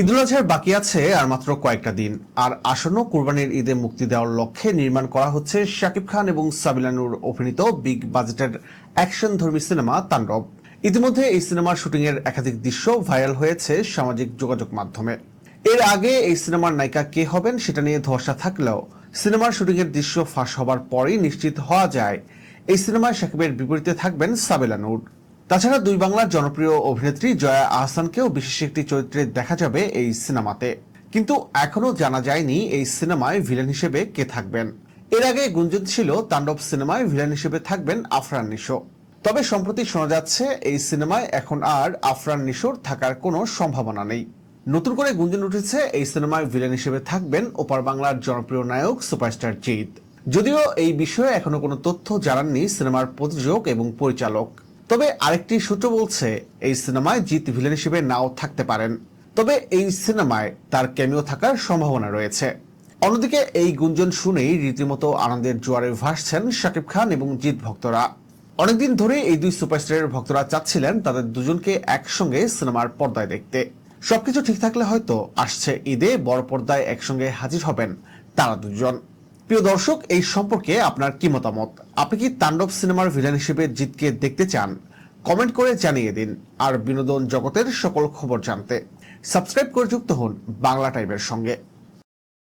ঈদুল আজহার বাকি আছে আর মাত্র কয়েকটা দিন। আর আসন্ন কুরবানির ঈদে মুক্তি দেওয়ার লক্ষ্যে নির্মাণ করা হচ্ছে শাকিব খান এবং সাবিলানুর অভিনীত বিগ বাজেটের অ্যাকশন ধর্মী সিনেমা তাণ্ডব। ইতিমধ্যে এই সিনেমার শুটিংয়ের একাধিক দৃশ্য ভাইরাল হয়েছে সামাজিক যোগাযোগ মাধ্যমে। এর আগে এই সিনেমার নায়িকা কে হবেন সেটা নিয়ে ধোঁয়াশা থাকলেও সিনেমার শুটিংয়ের দৃশ্য ফাঁস হবার পরই নিশ্চিত হওয়া যায়। এই সিনেমায় শাকিবের বিপরীতে থাকবেন সাবিলানুর তাছাড়া দুই বাংলার জনপ্রিয় অভিনেত্রী জয়া আহসানকেও বিশেষ একটি চরিত্রে দেখা যাবে এই সিনেমাতে। কিন্তু এখনও জানা যায়নি এই সিনেমায় ভিলেন হিসেবে কে থাকবেন। এর আগে গুঞ্জন ছিল, তাণ্ডব সিনেমায় ভিলেন হিসেবে থাকবেন আফরান নিশো। তবে সম্প্রতি শোনা যাচ্ছে, এই সিনেমায় এখন আর আফরান নিশোর থাকার কোনো সম্ভাবনা নেই। নতুন করে গুঞ্জন উঠেছে, এই সিনেমায় ভিলেন হিসেবে থাকবেন ওপার বাংলার জনপ্রিয় নায়ক সুপারস্টার জিৎ। যদিও এই বিষয়ে এখনও কোনো তথ্য জানাননি সিনেমার প্রযোজক এবং পরিচালক। তবে আরেকটি সূত্র বলছে, এই সিনেমায় জিৎ ভিলেন হিসেবে নাও থাকতে পারেন। তবে এই সিনেমায় তার ক্যামিও থাকার সম্ভাবনা রয়েছে। অন্যদিকে এই গুঞ্জন শুনেই রীতিমতো আনন্দের জোয়ারে ভাসছেন শাকিব খান এবং জিৎ ভক্তরা। অনেকদিন ধরে এই দুই সুপারস্টারের ভক্তরা চাচ্ছিলেন তাদের দুজনকে একসঙ্গে সিনেমার পর্দায় দেখতে। সবকিছু ঠিক থাকলে হয়তো আসছে ঈদে বড় পর্দায় একসঙ্গে হাজির হবেন তারা দুজন। প্রিয় দর্শক, এই সম্পর্কে আপনার কি মতামত? আপনি কি তাণ্ডব সিনেমার ভিলেন হিসেবে জিতকে দেখতে চান? কমেন্ট করে জানিয়ে দিন আর বিনোদন জগতের সকল খবর জানতে। সাবস্ক্রাইব করে যুক্ত হন বাংলা টাইপের সঙ্গে।